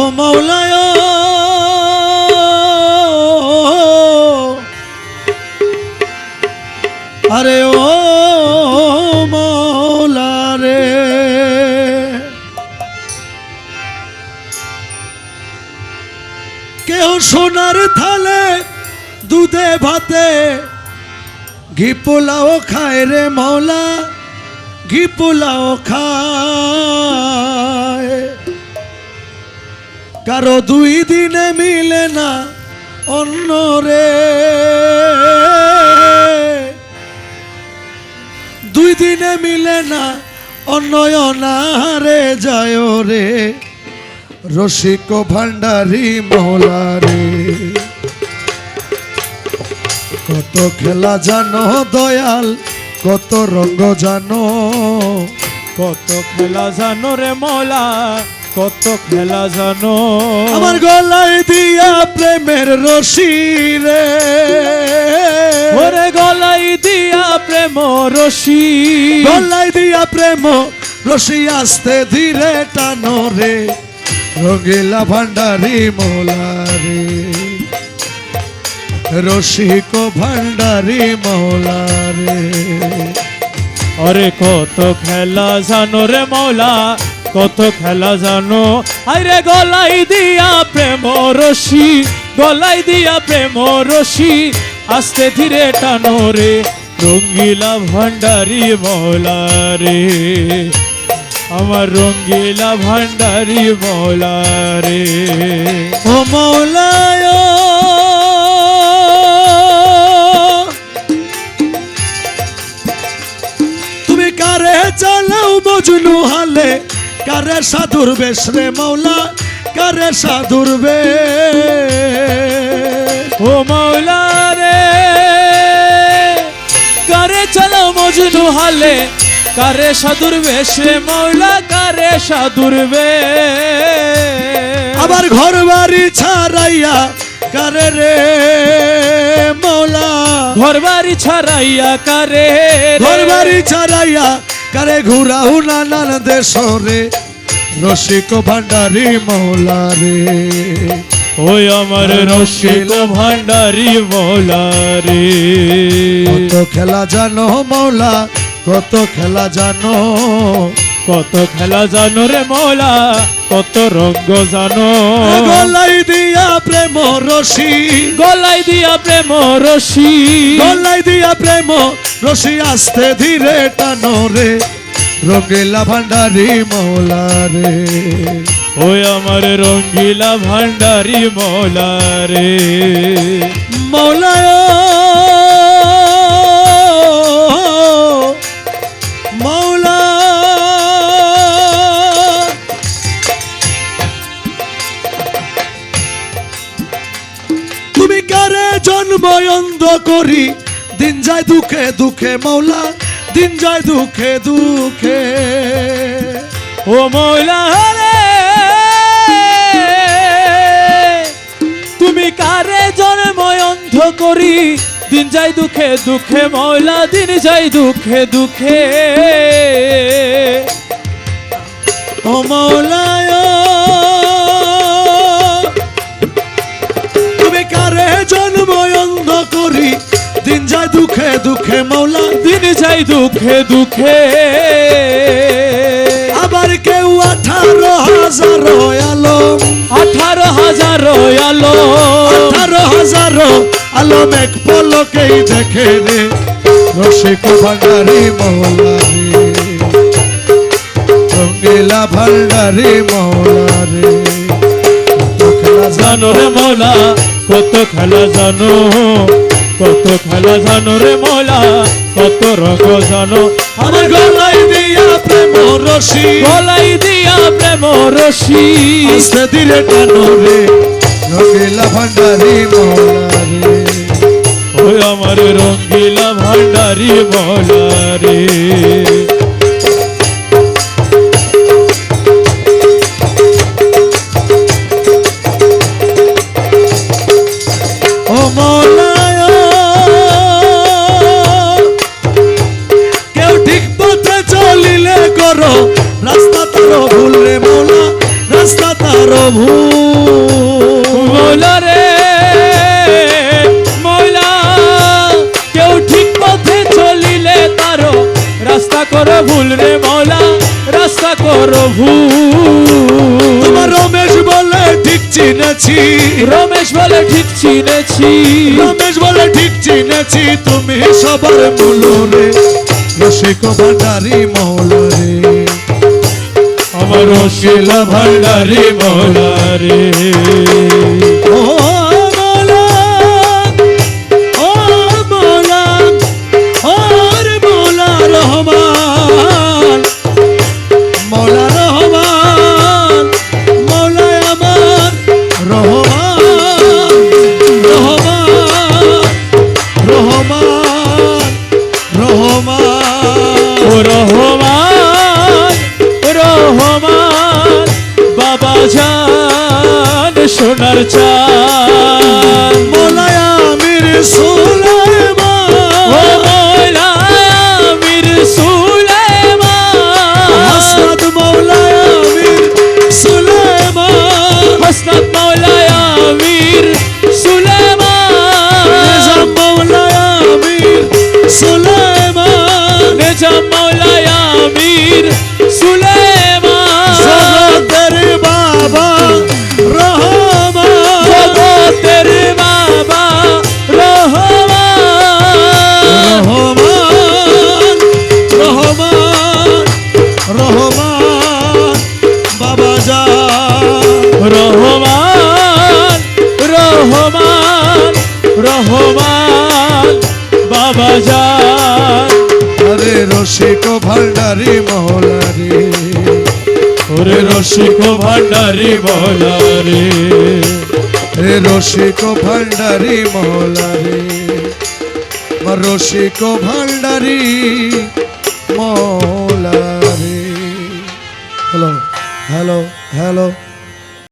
ও মৌলায়, আরে ও সোনার থালে দুধে ভাতে, ঘি পোলাও খায় রে মৌলা, ঘি পোলাও খায়। কারও দুই দিনে মিলে না অন্য রে। দুই দিনে মিলে না অন্যয়নারে যায় রে। রসিক ভান্ডারি মৌলা রে। কত খেলা জানো দয়াল, কত রঙ্গ জানো। কত খেলা জানো রে মৌলা কত খেলা জানো? আমার গলায় দিয়া প্রেমের রশি রে। ওরে গলাই দিয়া প্রেম রশি। গলায় দিয়া প্রেম রশি আসতে ধীরে টানো রে। রঙিলা ভান্ডারি মোলা রে। রসিক ভান্ডারি মৌলা রে। আরে কত খেলা জানো রে মৌলা। কত খেলা জানো? আরে গলাই দিয়া প্রেম রশি গলাই দিয়া প্রেম রশি আস্তে ধীরে টানো রে, রঙ্গিলা ভান্ডারি মৌলা রে আমার রঙ্গিলা ভান্ডারি মৌলা রে ও মৌলায়, তুমি কারে চালাও মজনু হালে? কারে সাধুর বেশ রে মৌলা কারে সাধুর বেশ? ও মৌলা রে কারে চলো মজনু হালে কারে সাধুর বেশে মৌলা কারে সাধুর বেশ? আবার ঘর বাড়ি ছাড়াইয়া কারে রে মৌলা ঘর বাড়ি ছাড়াইয়া কারে রে। ঘর বাড়ি ছাড়াইয়া কারে ঘুরাও নানান দেশরে রসিক ভান্ডারি মৌলা রে ওই আমার রসিক ভান্ডারি মৌলা রে কত খেলা জানো মৌলা কত খেলা জানো কত খেলা জানো রে মৌলা কত রঙ্গ জানো। গলাই দিয়া প্রেম রশি গলাই দিয়া প্রেম রশি গলাই দিয়া প্রেম রশি আসতে ধীরে টানো রে রঙিলা ভান্ডারি মৌলা রে। ওই আমার রঙ্গিলা ভান্ডারি মৌলা রে। মৌলা করি। দিন যায় দুঃখে দুঃখে মৌলা দিন যায় দুঃখে দুঃখে। ও মৌলা রে তুমি কারে জন্ম অন্ধ করি? দিন যাই দুঃখে দুঃখে মৌলা দিন যাই দুঃখে দুঃখে। ও মৌলায় তুমি কারে জন্ম করি। দিন যায় দুঃখে দুঃখে মৌলা দিন যাই দুঃখে দুঃখে। আবার কেউ আঠারো হাজার আলো। আঠারো হাজার আলো। আঠারো হাজার আলো মেঘ পলকেই দেখে রে রসিক ভান্ডারি মৌলা রে রঙ্গিলা ভান্ডারি রে খেলা জানো রে মৌলা কত খেলা জানো? কত খেলা জানো রে মৌলা কত রঙ জানো? আমার গলায় দিয়া প্রেম রশি গলাই দিয়া প্রেম রশি আস্তে ধীরে টানো রে। রঙিলা ভান্ডারি মৌলা রে ওই আমার রঙ্গিলা ভান্ডারি মৌলা রে তোর ভুল রে মৌলা রাস্তা তার ভুল। মৌলা রে মৌলা কেউ ঠিক পথে চলিলে তারো রাস্তা করো ভুল রে মৌলা রাস্তা করো ভুল। তোমার রমেশ বলে ঠিক চিনেছি। রমেশ বলে ঠিক চিনেছি। রমেশ বলে ঠিক চিনেছি তুমি সবার মূল রে। রসিক ভান্ডারি মৌলা রে। আমার শিলা ভান্ডারি মৌলা ও সোনার চা মৌলায় আমির সুলাইমান রহমান বাবা জান আরে রসিক ভান্ডারি মহলারি। ওরে রসিক ভান্ডারি বলা রে রে Rasik Bhandari Mahalari. Rasik Bhandari Mahalari. Hello hello hello.